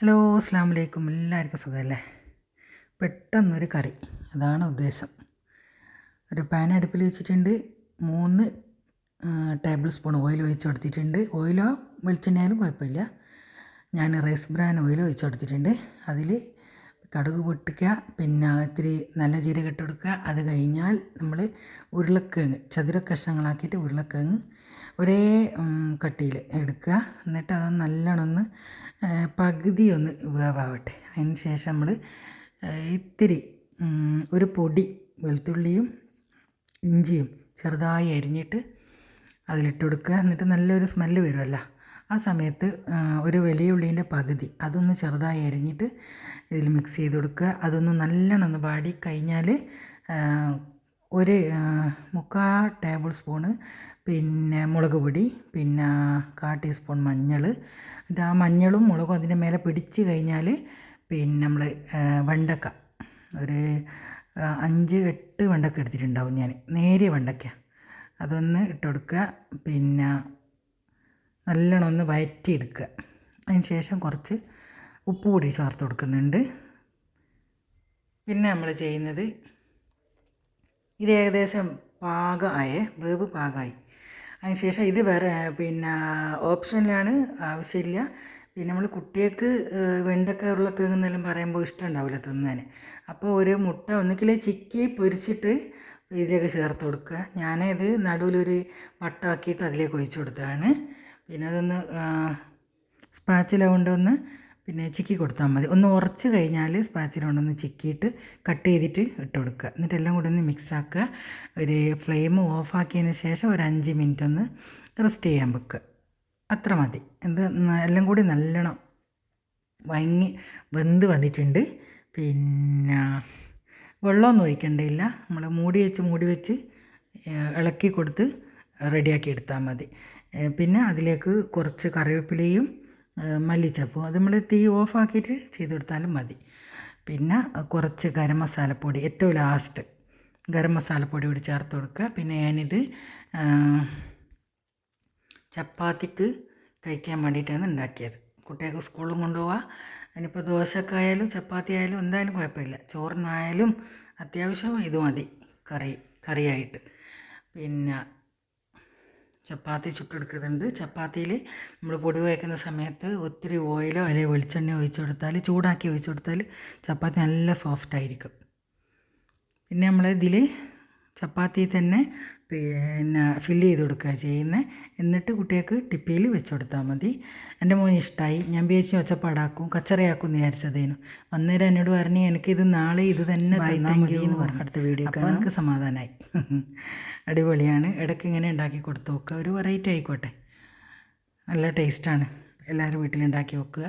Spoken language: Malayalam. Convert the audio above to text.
ഹലോ അസ്സാം വലൈക്കും എല്ലാവർക്കും സുഖമല്ലേ? പെട്ടെന്നൊരു കറി. അതാണ് ഉദ്ദേശം. ഒരു പാൻ അടുപ്പിൽ വെച്ചിട്ടുണ്ട്. മൂന്ന് ടേബിൾ സ്പൂൺ ഓയിൽ ഒഴിച്ച് കൊടുത്തിട്ടുണ്ട്. ഓയിലോ വെളിച്ചെണ്ണയാലും കുഴപ്പമില്ല. ഞാൻ റൈസ് ബ്രാൻ ഓയിൽ ഒഴിച്ച് കൊടുത്തിട്ടുണ്ട്. അതിൽ കടുക് പൊട്ടിക്കുക പിന്നെ ഇത്തിരി നല്ല ജീരകം ഇട്ട് കൊടുക്കുക. അത് കഴിഞ്ഞാൽ നമ്മൾ ഉരുളക്കിഴങ്ങ് ചതുര കഷ്ണങ്ങളാക്കിയിട്ട് ഉരുളക്കിഴങ്ങ് ഒരേ കട്ടിയിൽ എടുക്കുക. എന്നിട്ട് അത് നല്ലോണം ഒന്ന് പകുതി ഒന്ന് വേവാവട്ടെ. അതിന് ശേഷം നമ്മൾ ഇത്തിരി ഒരു പൊടി വെളുത്തുള്ളിയും ഇഞ്ചിയും ചെറുതായി അരിഞ്ഞിട്ട് അതിലിട്ട് കൊടുക്കുക. എന്നിട്ട് നല്ലൊരു സ്മെല്ല് വരുമല്ലോ ആ സമയത്ത് ഒരു വലിയ ഉള്ളീന്റെ പകുതി അതൊന്ന് ചെറുതായി അരിഞ്ഞിട്ട് ഇതിൽ മിക്സ് ചെയ്ത് കൊടുക്കുക. അതൊന്ന് നല്ലോണം ഒന്ന് വാടി കഴിഞ്ഞാൽ ഒരു മുക്കാൽ ടേബിൾ സ്പൂണ് പിന്നെ മുളക് പൊടി പിന്നെ കാ ടീസ്പൂൺ മഞ്ഞൾ. എന്നിട്ട് ആ മഞ്ഞളും മുളകും അതിന്റെ മേലെ പിടിച്ച് കഴിഞ്ഞാൽ പിന്നെ നമ്മൾ വെണ്ടക്ക. ഒരു അഞ്ച് എട്ട് വെണ്ടക്ക എടുത്തിട്ടുണ്ടാവും ഞാൻ നേരിയ വെണ്ടക്ക. അതൊന്ന് ഇട്ട് കൊടുക്കുക. പിന്നെ നല്ലോണം ഒന്ന് വയറ്റിയെടുക്കുക. അതിന് ശേഷം കുറച്ച് ഉപ്പ് കൂടി ചേർത്ത് കൊടുക്കുന്നുണ്ട്. പിന്നെ നമ്മൾ ചെയ്യുന്നത് ഇത് ഏകദേശം പാകമായേ വേവ് പാകമായി. അതിന് ശേഷം ഇത് വേറെ പിന്നെ ഓപ്ഷനിലാണ് ആവശ്യമില്ല. പിന്നെ നമ്മൾ കുട്ടികൾക്ക് വെണ്ടക്ക ഉരുളക്കിഴങ്ങ് എന്നെല്ലാം പറയുമ്പോൾ ഇഷ്ടമുണ്ടാവില്ല തിന്നാൻ അപ്പോൾ ഒരു മുട്ട ഒന്നുകിൽ ചിക്കി പൊരിച്ചിട്ട് ഇതിലേക്ക് ചേർത്ത് കൊടുക്കുക. ഞാനിത് നടുവിലൊരു വട്ടമാക്കിയിട്ട് അതിലേക്ക് ഒഴിച്ചു കൊടുത്തതാണ്. പിന്നെ അതൊന്ന് സ്പാച്ചില കൊണ്ടൊന്ന് പിന്നെ ചിക്കി കൊടുത്താൽ മതി. ഒന്ന് ഉറച്ച് കഴിഞ്ഞാൽ സ്പാച്ചിൽ കൊണ്ടൊന്ന് ചിക്കിയിട്ട് കട്ട് ചെയ്തിട്ട് ഇട്ട് കൊടുക്കുക. എന്നിട്ട് എല്ലാം കൂടെ ഒന്ന് മിക്സാക്കുക ഒരു ഫ്ലെയിം ഓഫാക്കിയതിന് ശേഷം ഒരു അഞ്ച് മിനിറ്റ് ഒന്ന് റെസ്റ്റ് ചെയ്യാൻ വെക്കുക. അത്ര മതി. എന്ത് എല്ലാം കൂടി നല്ലോണം വാങ്ങി വെന്ത് വന്നിട്ടുണ്ട്. പിന്നെ വെള്ളമൊന്നും ഒഴിക്കേണ്ടയില്ല. നമ്മൾ മൂടി വെച്ച് മൂടി വെച്ച് ഇളക്കി കൊടുത്ത് റെഡിയാക്കി എടുത്താൽ മതി. പിന്നെ അതിലേക്ക് കുറച്ച് കറിവേപ്പിലയും മല്ലിച്ചപ്പും. അത് നമ്മൾ തീ ഓഫാക്കിയിട്ട് ചെയ്ത് കൊടുത്താലും മതി. പിന്നെ കുറച്ച് ഗരം മസാലപ്പൊടി ഏറ്റവും ലാസ്റ്റ് ഗരം മസാലപ്പൊടി കൂടി ചേർത്ത് കൊടുക്കുക. പിന്നെ ഞാനിത് ചപ്പാത്തിക്ക് കഴിക്കാൻ വേണ്ടിയിട്ടാണ് ഉണ്ടാക്കിയത്. കുട്ടികൾക്ക് സ്കൂളിലും കൊണ്ടുപോവാം. അതിനിപ്പോൾ ദോശക്കായാലും ചപ്പാത്തി ആയാലും എന്തായാലും കുഴപ്പമില്ല. ചോറിനായാലും അത്യാവശ്യം ഇത് മതി കറി കറിയായിട്ട്. പിന്നെ ചപ്പാത്തി ചുട്ടെടുക്കുന്നുണ്ട്. ചപ്പാത്തിയിൽ നമ്മൾ പൊടി വയ്ക്കുന്ന സമയത്ത് ഒത്തിരി ഓയിലോ അല്ലെങ്കിൽ വെളിച്ചെണ്ണയോ ഒഴിച്ചു കൊടുത്താൽ ചൂടാക്കി ഒഴിച്ചു കൊടുത്താൽ ചപ്പാത്തി നല്ല സോഫ്റ്റ് ആയിരിക്കും പിന്നെ നമ്മൾ ഇതിൽ ചപ്പാത്തി തന്നെ പിന്നെ ഫില്ല് ചെയ്ത് കൊടുക്കുക ചെയ്യുന്നത് എന്നിട്ട് കുട്ടികൾക്ക് ടിപ്പിയിൽ വെച്ച് കൊടുത്താൽ മതി. എന്റെ മോന് ഇഷ്ടമായി ഞാൻ വിചാരിച്ച് ഒച്ചപ്പാടാക്കും കച്ചറയാക്കും എന്ന് വിചാരിച്ചതേനു. അന്നേരം എന്നോട് പറഞ്ഞു എനിക്കിത് നാളെ ഇത് തന്നെ എന്ന് പറഞ്ഞു. അടുത്ത വീഡിയോ അപ്പോൾ എനിക്ക് സമാധാനമായി അടിപൊളിയാണ്. ഇടയ്ക്ക് ഇങ്ങനെ ഉണ്ടാക്കി കൊടുത്ത് നോക്കുക ഒരു വെറൈറ്റി ആയിക്കോട്ടെ. നല്ല ടേസ്റ്റാണ് എല്ലാവരും വീട്ടിലുണ്ടാക്കി വെക്കുക